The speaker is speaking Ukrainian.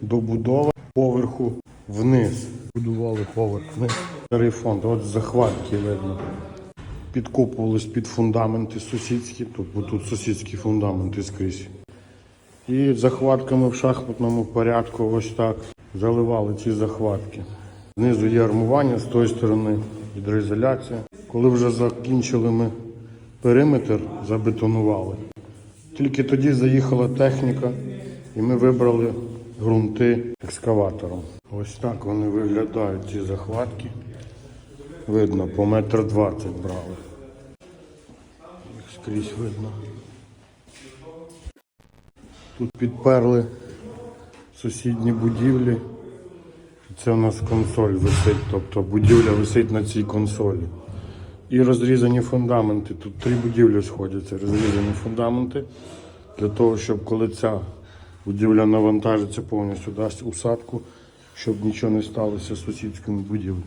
Добудова поверху вниз. Будували поверх вниз. Старий фонд, от захватки видно. Підкопувались під фундаменти сусідські, бо тут сусідські фундаменти скрізь. І захватками в шахматному порядку ось так заливали ці захватки. Знизу є армування, з тої сторони гідроізоляція. Коли вже закінчили ми периметр, забетонували. Тільки тоді заїхала техніка, і ми вибрали ґрунти екскаватором. Ось так вони виглядають, ці захватки. Видно, по метр двадцять брали. Їх скрізь видно. Тут підперли сусідні будівлі. Це у нас консоль висить, тобто будівля висить на цій консолі. І розрізані фундаменти. Тут три будівлі сходяться, розрізані фундаменти. Для того, щоб коли ця будівля навантажиться повністю, дасть усадку, щоб нічого не сталося з сусідськими будівлями.